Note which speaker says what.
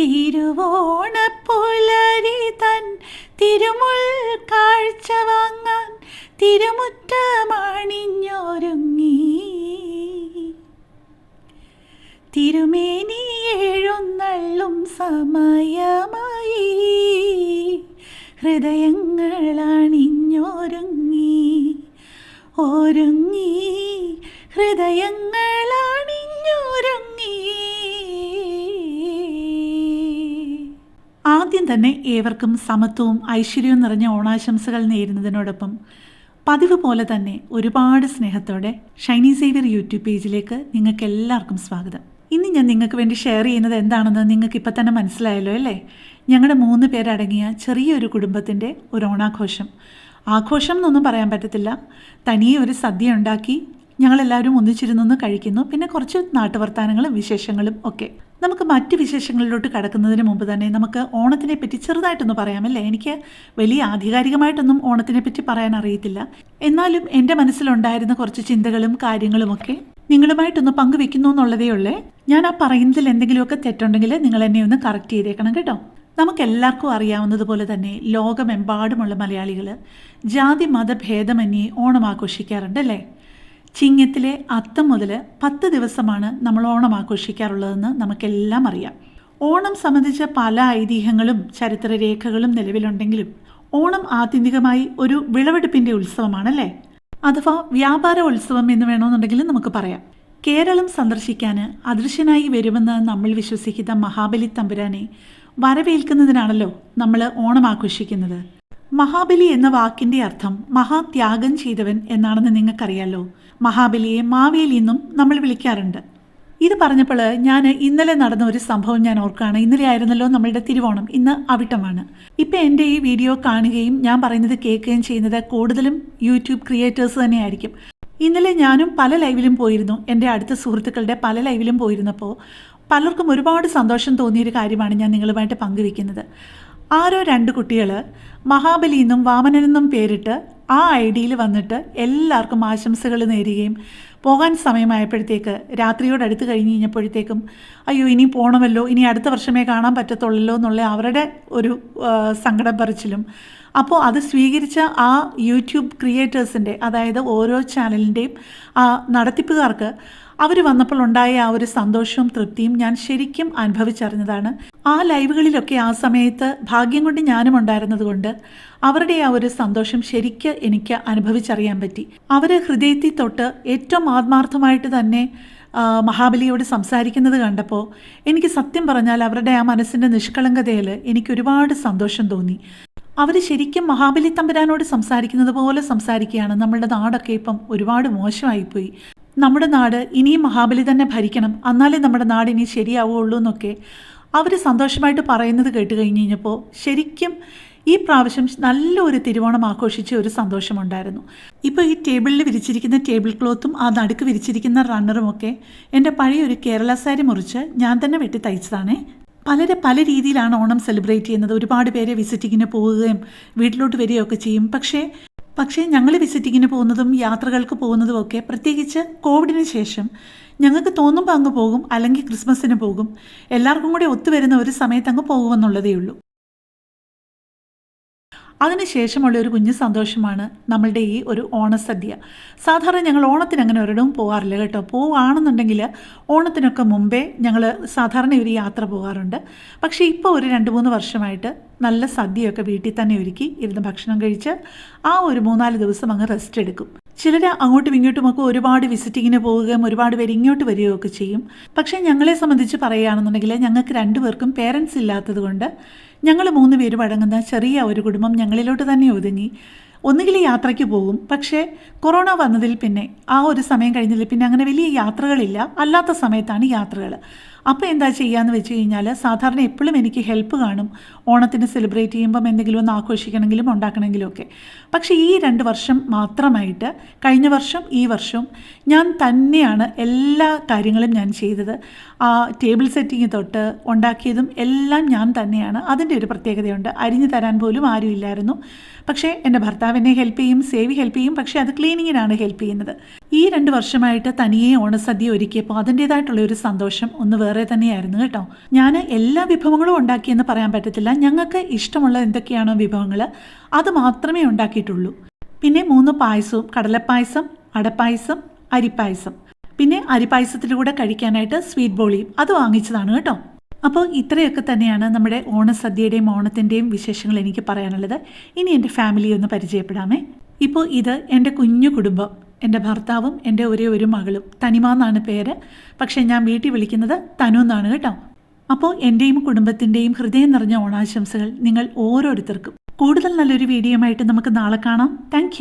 Speaker 1: തിരുവോണപ്പുലരി തൻ തിരുമുൾ കാഴ്ച വാങ്ങാൻ തിരുമുറ്റമണിഞ്ഞൊരുങ്ങി. തിരുമേനി എഴുന്നള്ളും സമയമായി. ഹൃദയങ്ങൾ അണിഞ്ഞൊരുങ്ങി ഒരുങ്ങി ഹൃദയങ്ങൾ ആദ്യം തന്നെ ഏവർക്കും സമത്വവും ഐശ്വര്യവും നിറഞ്ഞ ഓണാശംസകൾ നേരുന്നതിനോടൊപ്പം പതിവ് പോലെ തന്നെ ഒരുപാട് സ്നേഹത്തോടെ ഷൈനി സേവിയർ യൂട്യൂബ് പേജിലേക്ക് നിങ്ങൾക്ക് എല്ലാവർക്കും സ്വാഗതം. ഇന്ന് ഞാൻ നിങ്ങൾക്ക് വേണ്ടി ഷെയർ ചെയ്യുന്നത് എന്താണെന്ന് നിങ്ങൾക്ക് ഇപ്പം തന്നെ മനസ്സിലായല്ലോ അല്ലേ? ഞങ്ങളുടെ മൂന്ന് പേരടങ്ങിയ ചെറിയൊരു കുടുംബത്തിന്റെ ഒരു ഓണാഘോഷം. ആഘോഷം എന്നൊന്നും പറയാൻ പറ്റത്തില്ല. തനിയെ ഒരു സദ്യ ഉണ്ടാക്കി ഞങ്ങളെല്ലാവരും ഒന്നിച്ചിരുന്നൊന്ന് കഴിക്കുന്നു. പിന്നെ കുറച്ച് നാട്ടുവർത്താനങ്ങളും വിശേഷങ്ങളും ഒക്കെ. നമുക്ക് മറ്റ് വിശേഷങ്ങളിലോട്ട് കടക്കുന്നതിന് മുമ്പ് തന്നെ നമുക്ക് ഓണത്തിനെ പറ്റി ചെറുതായിട്ടൊന്ന് പറയാമല്ലേ എനിക്ക് വലിയ ആധികാരികമായിട്ടൊന്നും ഓണത്തിനെ പറ്റി പറയാൻ അറിയത്തില്ല. എന്നാലും എന്റെ മനസ്സിലുണ്ടായിരുന്ന കുറച്ച് ചിന്തകളും കാര്യങ്ങളുമൊക്കെ നിങ്ങളുമായിട്ടൊന്ന് പങ്കുവെക്കുന്നു എന്നുള്ളതേ ഉള്ളേ. ഞാൻ ആ പറയുന്നതിൽ എന്തെങ്കിലുമൊക്കെ തെറ്റുണ്ടെങ്കിൽ നിങ്ങൾ എന്നെ ഒന്ന് കറക്റ്റ് ചെയ്തേക്കണം കേട്ടോ. നമുക്കെല്ലാവർക്കും അറിയാവുന്നതുപോലെ തന്നെ ലോകമെമ്പാടുമുള്ള മലയാളികൾ ജാതി മതഭേദമന്യേ ഓണം ആഘോഷിക്കാറുണ്ട് അല്ലേ? ചിങ്ങത്തിലെ അത്തം മുതൽ പത്ത് ദിവസമാണ് നമ്മൾ ഓണം ആഘോഷിക്കാറുള്ളതെന്ന് നമുക്കെല്ലാം അറിയാം. ഓണം സംബന്ധിച്ച പല ഐതിഹ്യങ്ങളും ചരിത്രരേഖകളും നിലവിലുണ്ടെങ്കിലും ഓണം ആത്യന്തികമായി ഒരു വിളവെടുപ്പിന്റെ ഉത്സവമാണല്ലേ? അഥവാ വ്യാപാര ഉത്സവം എന്ന് വേണമെന്നുണ്ടെങ്കിൽ നമുക്ക് പറയാം. കേരളം സന്ദർശിക്കാൻ അദൃശ്യനായി വരുമെന്ന് നമ്മൾ വിശ്വസിക്കുന്ന മഹാബലി തമ്പുരാനെ വരവേൽക്കുന്നതിനാണല്ലോ നമ്മൾ ഓണം ആഘോഷിക്കുന്നത്. മഹാബലി എന്ന വാക്കിന്റെ അർത്ഥം മഹാത്യാഗം ചെയ്തവൻ എന്നാണെന്ന് നിങ്ങൾക്കറിയാലോ? മഹാബലിയെ മാവേലി എന്നും നമ്മൾ വിളിക്കാറുണ്ട്. ഇത് പറഞ്ഞപ്പോൾ ഞാൻ ഇന്നലെ നടന്ന ഒരു സംഭവം ഞാൻ ഓർക്കുകയാണ്. ഇന്നലെ ആയിരുന്നല്ലോ നമ്മളുടെ തിരുവോണം. ഇന്ന് അവിട്ടമാണ്. ഇപ്പം എന്റെ ഈ വീഡിയോ കാണുകയും ഞാൻ പറയുന്നത് കേൾക്കുകയും ചെയ്യുന്നത് കൂടുതലും യൂട്യൂബ് ക്രിയേറ്റേഴ്സ് തന്നെയായിരിക്കും. ഇന്നലെ ഞാനും പല ലൈവിലും പോയിരുന്നു. എന്റെ അടുത്ത സുഹൃത്തുക്കളുടെ പല ലൈവിലും പോയിരുന്നപ്പോൾ പലർക്കും ഒരുപാട് സന്തോഷം തോന്നിയൊരു കാര്യമാണ് ഞാൻ നിങ്ങളുമായിട്ട് പങ്കുവെക്കുന്നത് ആരോ രണ്ട് കുട്ടികൾ മഹാബലി എന്നും വാമനനെന്നും പേരിട്ട് ആ ഐ ഡിയിൽ വന്നിട്ട് എല്ലാവർക്കും ആശംസകൾ നേരുകയും പോകാൻ സമയമായപ്പോഴത്തേക്ക് രാത്രിയോടടുത്ത് കഴിഞ്ഞ് കഴിഞ്ഞപ്പോഴത്തേക്കും അയ്യോ ഇനി പോകണമല്ലോ ഇനി അടുത്ത വർഷമേ കാണാൻ പറ്റത്തുള്ളല്ലോ എന്നുള്ള അവരുടെ ഒരു സങ്കടം പറിച്ചിലും. അപ്പോൾ അത് സ്വീകരിച്ച ആ യൂട്യൂബ് ക്രിയേറ്റേഴ്സിന്റെ അതായത് ഓരോ ചാനലിന്റെയും ആ നടത്തിപ്പുകാർക്ക് അവർ വന്നപ്പോൾ ഉണ്ടായ ആ ഒരു സന്തോഷവും തൃപ്തിയും ഞാൻ ശരിക്കും അനുഭവിച്ചറിഞ്ഞതാണ്. ആ ലൈവുകളിലൊക്കെ ആ സമയത്ത് ഭാഗ്യം കൊണ്ട് ഞാനും ഉണ്ടായിരുന്നത് കൊണ്ട് അവരുടെ ആ ഒരു സന്തോഷം ശരിക്ക് എനിക്ക് അനുഭവിച്ചറിയാൻ പറ്റി. അവർ ഹൃദയത്തിൽ തൊട്ട് ഏറ്റവും ആത്മാർത്ഥമായിട്ട് തന്നെ മഹാബലിയോട് സംസാരിക്കുന്നത് കണ്ടപ്പോൾ എനിക്ക് സത്യം പറഞ്ഞാൽ അവരുടെ ആ മനസ്സിന്റെ നിഷ്കളങ്കതയിൽ എനിക്ക് ഒരുപാട് സന്തോഷം തോന്നി. അവർ ശരിക്കും മഹാബലി തമ്പുരാനോട് സംസാരിക്കുന്നത് പോലെ സംസാരിക്കുകയാണ്. നമ്മളുടെ നാടൊക്കെ ഇപ്പം ഒരുപാട് മോശമായിപ്പോയി. നമ്മുടെ നാട് ഇനിയും മഹാബലി തന്നെ ഭരിക്കണം. എന്നാലേ നമ്മുടെ നാട് ഇനി ശരിയാവുള്ളൂ എന്നൊക്കെ അവർ സന്തോഷമായിട്ട് പറയുന്നത് കേട്ട് കഴിഞ്ഞ് കഴിഞ്ഞപ്പോൾ ശരിക്കും ഈ പ്രാവശ്യം നല്ലൊരു തിരുവോണം ആഘോഷിച്ച ഒരു സന്തോഷമുണ്ടായിരുന്നു. ഇപ്പോൾ ഈ ടേബിളിൽ വിരിച്ചിരിക്കുന്ന ടേബിൾ ക്ലോത്തും ആ നടുക്ക് വിരിച്ചിരിക്കുന്ന റണ്ണറും ഒക്കെ എന്റെ പഴയ ഒരു കേരള സാരി മുറിച്ച് ഞാൻ തന്നെ വെട്ടി തയ്ച്ചതാണേ. പലരെ പല രീതിയിലാണ് ഓണം സെലിബ്രേറ്റ് ചെയ്യുന്നത്. ഒരുപാട് പേരെ വിസിറ്റിങ്ങിന് പോവുകയും വീട്ടിലോട്ട് വരികയൊക്കെ ചെയ്യും. പക്ഷേ പക്ഷേ ഞങ്ങൾ വിസിറ്റിങ്ങിന് പോകുന്നതും യാത്രകൾക്ക് പോകുന്നതും ഒക്കെ പ്രത്യേകിച്ച് കോവിഡിന് ശേഷം ഞങ്ങൾക്ക് തോന്നുമ്പോൾ അങ്ങ് പോകും അല്ലെങ്കിൽ ക്രിസ്മസിന് പോകും. എല്ലാവർക്കും കൂടി ഒത്തുവരുന്ന ഒരു സമയത്ത് അങ്ങ് പോകുമെന്നുള്ളതേ ഉള്ളൂ. അതിനുശേഷമുള്ള ഒരു കുഞ്ഞു സന്തോഷമാണ് നമ്മളുടെ ഈ ഒരു ഓണസദ്യ. സാധാരണ ഞങ്ങൾ ഓണത്തിന് അങ്ങനെ ഒരിടവും പോകാറില്ല കേട്ടോ. പോവുകയാണെന്നുണ്ടെങ്കിൽ ഓണത്തിനൊക്കെ മുമ്പേ ഞങ്ങൾ സാധാരണ ഒരു യാത്ര പോകാറുണ്ട്. പക്ഷേ ഇപ്പോൾ ഒരു രണ്ട് മൂന്ന് വർഷമായിട്ട് നല്ല സദ്യയൊക്കെ വീട്ടിൽ തന്നെ ഒരുക്കി ഇരുന്ന് ഭക്ഷണം കഴിച്ച് ആ ഒരു മൂന്നാൽ ദിവസം അങ്ങ് റെസ്റ്റ് എടുക്കും. ചിലർ അങ്ങോട്ടും ഇങ്ങോട്ടുമൊക്കെ ഒരുപാട് വിസിറ്റിങ്ങിന് പോവുകയും ഒരുപാട് പേര് ഇങ്ങോട്ട് വരികയൊക്കെ ചെയ്യും. പക്ഷേ ഞങ്ങളെ സംബന്ധിച്ച് പറയുകയാണെന്നുണ്ടെങ്കിൽ ഞങ്ങൾക്ക് രണ്ടുപേർക്കും പേരൻസ് ഇല്ലാത്തത് കൊണ്ട് ഞങ്ങൾ മൂന്ന് പേരും അടങ്ങുന്ന ചെറിയ ഒരു കുടുംബം ഞങ്ങളിലോട്ട് തന്നെ ഒതുങ്ങി. ഒന്നുകിൽ യാത്രയ്ക്ക് പോകും. പക്ഷേ കൊറോണ വന്നതിൽ പിന്നെ ആ ഒരു സമയം കഴിഞ്ഞതിൽ പിന്നെ അങ്ങനെ വലിയ യാത്രകളില്ല. അല്ലാത്ത സമയത്താണ് യാത്രകൾ അപ്പോൾ എന്താ ചെയ്യാന്ന് വെച്ച് കഴിഞ്ഞാൽ സാധാരണ എപ്പോഴും എനിക്ക് ഹെൽപ്പ് കാണും. ഓണത്തിന് സെലിബ്രേറ്റ് ചെയ്യുമ്പം എന്തെങ്കിലും ഒന്ന് ആഘോഷിക്കണമെങ്കിലും ഉണ്ടാക്കണമെങ്കിലും ഒക്കെ. പക്ഷേ ഈ രണ്ട് വർഷം മാത്രമായിട്ട് കഴിഞ്ഞ വർഷം ഈ വർഷവും ഞാൻ തന്നെയാണ് എല്ലാ കാര്യങ്ങളും ഞാൻ ചെയ്തത്. ആ ടേബിൾ സെറ്റിങ് തൊട്ട് ഉണ്ടാക്കിയതും എല്ലാം ഞാൻ തന്നെയാണ്. അതിന്റെ ഒരു പ്രത്യേകതയുണ്ട്. അരിഞ്ഞു തരാൻ പോലും ആരുമില്ലായിരുന്നു പക്ഷേ എന്റെ ഭർത്താവിനെ ഹെൽപ്പ് ചെയ്യും സേവി ഹെൽപ്പ് ചെയ്യും. പക്ഷേ അത് ക്ലീനിങ്ങിനാണ് ഹെൽപ്പ് ചെയ്യുന്നത്. ഈ രണ്ട് വർഷമായിട്ട് തനിയെ ഓണസദ്യ ഒരുക്കിയപ്പോൾ അതിന്റേതായിട്ടുള്ള ഒരു സന്തോഷം ഒന്ന് വേറെ തന്നെയായിരുന്നു കേട്ടോ. ഞാൻ എല്ലാ വിഭവങ്ങളും ഉണ്ടാക്കിയെന്ന് പറയാൻ പറ്റത്തില്ല. ഞങ്ങൾക്ക് ഇഷ്ടമുള്ള എന്തൊക്കെയാണോ വിഭവങ്ങൾ അത് മാത്രമേ ഉണ്ടാക്കിയിട്ടുള്ളൂ. പിന്നെ മൂന്ന് പായസവും കടലപ്പായസം അടപ്പായസം അരിപ്പായസം. പിന്നെ അരിപ്പായസത്തിലൂടെ കഴിക്കാനായിട്ട് സ്വീറ്റ് ബോളിയും അത് വാങ്ങിച്ചതാണ് കേട്ടോ. അപ്പോൾ ഇത്രയൊക്കെ തന്നെയാണ് നമ്മുടെ ഓണസദ്യയുടെയും ഓണത്തിന്റെയും വിശേഷങ്ങൾ എനിക്ക് പറയാനുള്ളത്. ഇനി എന്റെ ഫാമിലി ഒന്ന് പരിചയപ്പെടാമേ. ഇപ്പോൾ ഇത് എന്റെ കുഞ്ഞു കുടുംബം എന്റെ ഭർത്താവും എന്റെ ഒരേ ഒരു മകളും തനിമ എന്നാണ് പേര്. പക്ഷേ ഞാൻ വീട്ടിൽ വിളിക്കുന്നത് തനു എന്നാണ് കേട്ടോ. അപ്പോൾ എന്റെയും കുടുംബത്തിന്റെയും ഹൃദയം നിറഞ്ഞ ഓണാശംസകൾ നിങ്ങൾ ഓരോരുത്തർക്കും. കൂടുതൽ നല്ലൊരു വീഡിയോ ആയിട്ട് നമുക്ക് നാളെ കാണാം. താങ്ക്